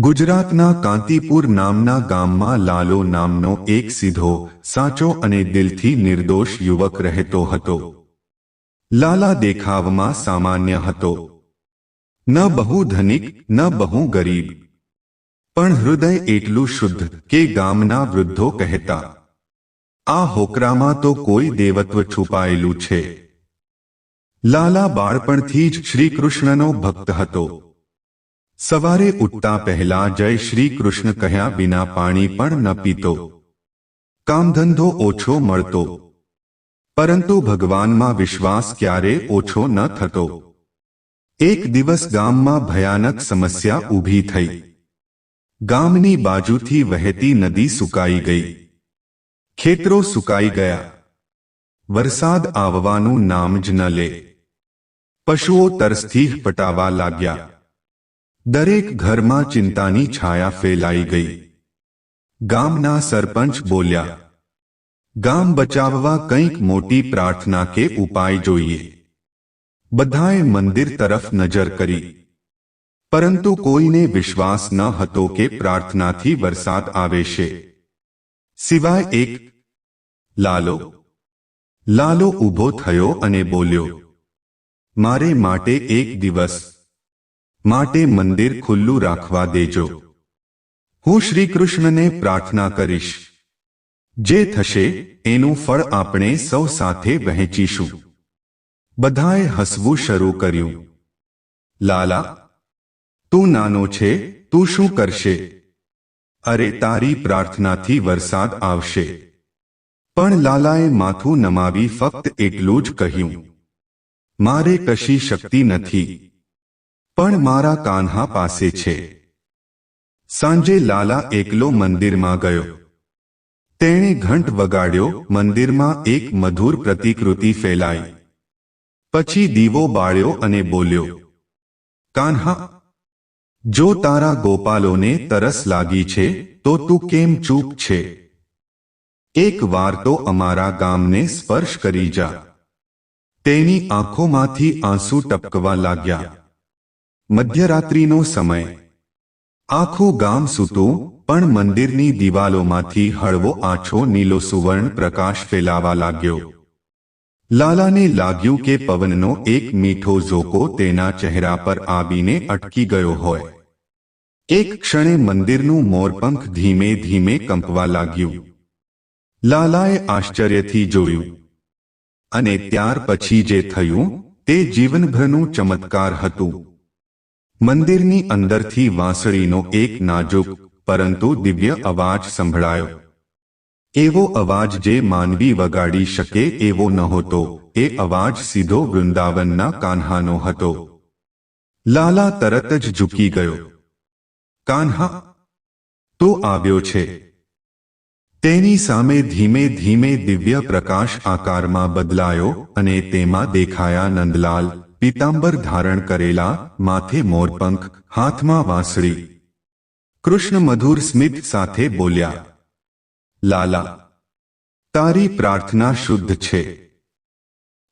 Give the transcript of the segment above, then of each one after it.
ગુજરાતના કાંતિપુર નામના ગામમાં લાલો નામનો એક સીધો, સાચો અને દિલથી નિર્દોષ યુવક રહેતો હતો. લાલા દેખાવમાં સામાન્ય હતો. ન બહુ ધનિક, ન બહુ ગરીબ. પણ હૃદય એટલું શુદ્ધ કે ગામના વૃદ્ધો કહેતા, આ હોકરામાં તો કોઈ દેવત્વ છુપાયેલું છે. લાલા બાળપણથી જ શ્રી કૃષ્ણનો ભક્ત હતો. સવારે ઉઠતા પહેલા જય શ્રી કૃષ્ણ કહ્યા વિના પાણી પણ ન પીતો. કામધંધો ઓછો મળતો. પરંતુ ભગવાનમાં વિશ્વાસ ક્યારે ઓછો ન થતો. એક દિવસ ગામમાં ભયાનક સમસ્યા ઊભી થઈ. ગામની બાજુથી વહેતી નદી સુકાઈ ગઈ. ખેતરો સુકાઈ ગયા. વરસાદ આવવાનું નામ જ ન લે. પશુઓ તરસથી પટાવા લાગ્યા. દરેક ઘરમાં ચિંતાની છાયા ફેલાઈ ગઈ. ગામના સરપંચ બોલ્યા, ગામ બચાવવા કંઈક મોટી પ્રાર્થના કે ઉપાય જોઈએ. બધાએ મંદિર તરફ નજર કરી. પરંતુ કોઈને વિશ્વાસ ન હતો કે પ્રાર્થનાથી વરસાદ આવે છે. સિવાય એક લાલો લાલો ઊભો થયો અને બોલ્યો, મારે માટે એક દિવસ માટે મંદિર ખુલ્લું રાખવા દેજો. હું શ્રી કૃષ્ણને પ્રાર્થના કરીશ. જે થશે, એનું ફળ આપણે સૌ સાથે વહેંચીશું. બધાએ હસવું શરૂ કર્યું. લાલા, તું નાનો છે, તું શું કરશે? અરે, તારી પ્રાર્થનાથી વરસાદ આવશે. પણ લાલાએ માથું નમાવી ફક્ત એટલું જ કહ્યું. મારે કશી શક્તિ નથી. પણ મારા કાન્હા પાસે છે. સાંજે લાલા એકલો મંદિરમાં ગયો. તેણે ઘંટ વગાડ્યો, મંદિરમાં એક મધુર પ્રતિકૃતિ ફેલાઈ. પછી દીવો બાળ્યો અને બોલ્યો, કાન્હા, જો તારા ગોપાલોને તરસ લાગી છે, તો તું કેમ ચૂપ છે? એક વાર તો અમારા ગામને સ્પર્શ કરી જા. તેની આંખોમાંથી આંસુ ટપકવા લાગ્યા. મધ્યરાત્રિનો સમય. આખું ગામ સૂતું, પણ મંદિરની દિવાલોમાંથી હળવો આછો નીલો સુવર્ણ પ્રકાશ ફેલાવા લાગ્યો. લાલાને લાગ્યું કે પવનનો એક મીઠો ઝોકો તેના ચહેરા પર આવીને અટકી ગયો હોય. એક ક્ષણે મંદિરનું મોરપંખ ધીમે ધીમે કંપવા લાગ્યું. લાલાએ આશ્ચર્યથી જોયું. અને ત્યાર પછી જે થયું, તે જીવનભરનું ચમત્કાર હતું. મંદિરની અંદરથી વાંસળીનો એક નાજુક, પરંતુ દિવ્ય અવાજ સંભળાયો. એવો અવાજ જે માનવી વગાડી શકે એવો નહોતો, એ અવાજ સીધો વૃંદાવનના કાન્હાનો હતો. લાલા તરત જ ઝૂકી ગયો. કાન્હા, તો આવ્યો છે. તેની સામે ધીમે ધીમે દિવ્ય પ્રકાશ આકારમાં બદલાયો અને તેમાં દેખાયા નંદલાલ પીતાંબર ધારણ કરેલા માથે મોરપંખ હાથમાં વાંસળી. કૃષ્ણ મધુર સ્મિત સાથે બોલ્યા, લાલા, તારી પ્રાર્થના શુદ્ધ છે.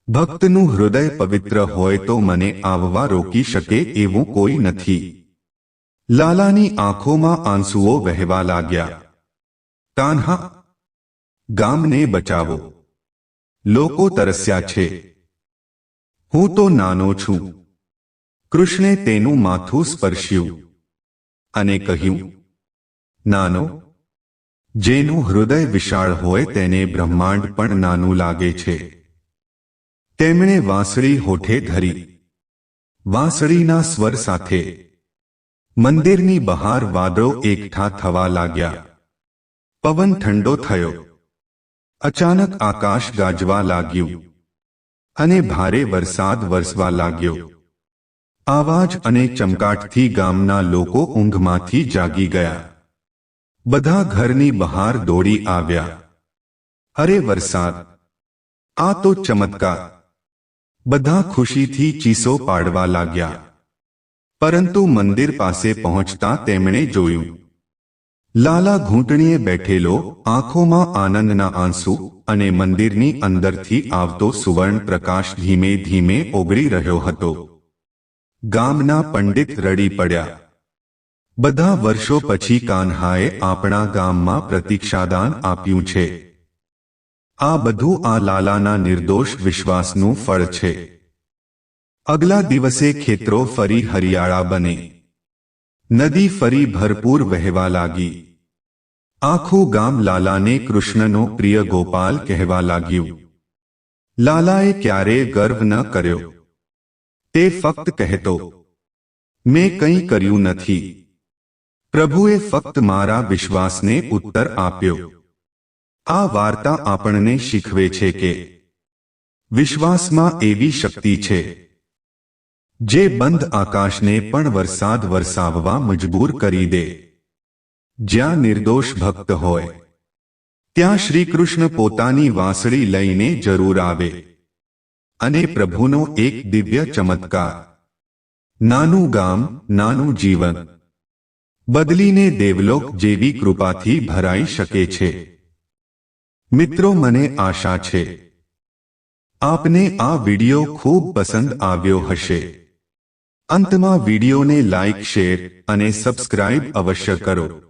ભક્તનું હૃદય પવિત્ર હોય તો મને આવવા રોકી શકે એવું કોઈ નથી. લાલાની આંખોમાં આંસુઓ વહેવા લાગ્યા, તાન્હા, ગામને બચાવો. લોકો તરસ્યા છે. હું તો નાનો છું. કૃષ્ણે તેનું માથું સ્પર્શ્યું અને કહ્યું, નાનો, જેનું હૃદય વિશાળ હોય તેને બ્રહ્માંડ પણ નાનું લાગે છે. તેમણે વાંસળી હોઠે ધરી, વાંસળીના સ્વર સાથે, મંદિરની બહાર વાદળો એકઠા થવા લાગ્યા. પવન ઠંડો થયો. અચાનક આકાશ ગાજવા લાગ્યું. અને ભારે વરસાદ વરસવા લાગ્યો. આવાજ અને ચમકાટથી ગામના લોકો ઊંઘમાંથી જાગી ગયા. બધા ઘરની બહાર દોડી આવ્યા. અરે વરસાદ, આ તો ચમત્કાર. બધા ખુશીથી ચીસો પાડવા લાગ્યા. પરંતુ મંદિર પાસે પહોંચતા તેમણે જોયું લાલા ઘૂંટણીએ બેઠેલો, આંખોમાં આનંદના આંસુ અને મંદિરની અંદરથી આવતો સુવર્ણ પ્રકાશ ધીમે ધીમે ઓગળી રહ્યો હતો. ગામના પંડિત રડી પડ્યા. બધા વર્ષો પછી કાન્હાએ આપણા ગામમાં પ્રતિક્ષાદાન આપ્યું છે. આ બધું આ લાલાના નિર્દોષ વિશ્વાસનું ફળ છે. અગલા દિવસે ખેતરો ફરી હરિયાળા બને. નદી ફરી ભરપૂર વહેવા લાગી. આખું ગામ લાલાને કૃષ્ણનો પ્રિય ગોપાલ કહેવા લાગ્યું. લાલાએ ક્યારેય ગર્વ ન કર્યો. તે ફક્ત કહેતો, મેં કંઈ કર્યું નથી. પ્રભુએ ફક્ત મારા વિશ્વાસને ઉત્તર આપ્યો. આ વાર્તા આપણને શીખવે છે કે, વિશ્વાસમાં એવી શક્તિ છે, જે બંધ આકાશને પણ વરસાદ વરસાવવા મજબૂર કરી દે. જ્યાં નિર્દોષ ભક્ત હોય, ત્યાં શ્રી કૃષ્ણ પોતાની વાંસળી લઈને જરૂર આવે અને પ્રભુનો એક દિવ્ય ચમત્કાર, નાનું ગામ, નાનું જીવન, બદલીને દેવલોક જેવી કૃપાથી ભરાઈ શકે છે. મિત્રો, મને આશા છે, આપને આ વિડિયો ખૂબ પસંદ આવ્યો હશે. અંતમાં વિડિયોને લાઇક શેર અને સબસ્ક્રાઇબ અવશ્ય કરો.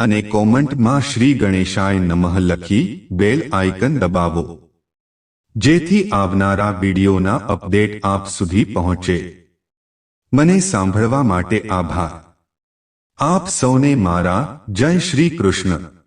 અને કોમેન્ટમાં શ્રી ગણેશાય નમઃ લખી બેલ આઇકન દબાવો. જેથી આવનારા વિડીયોના અપડેટ આપ સુધી પહોંચે. મને સાંભળવા માટે આભાર. આપ સૌને મારા જય શ્રી કૃષ્ણ.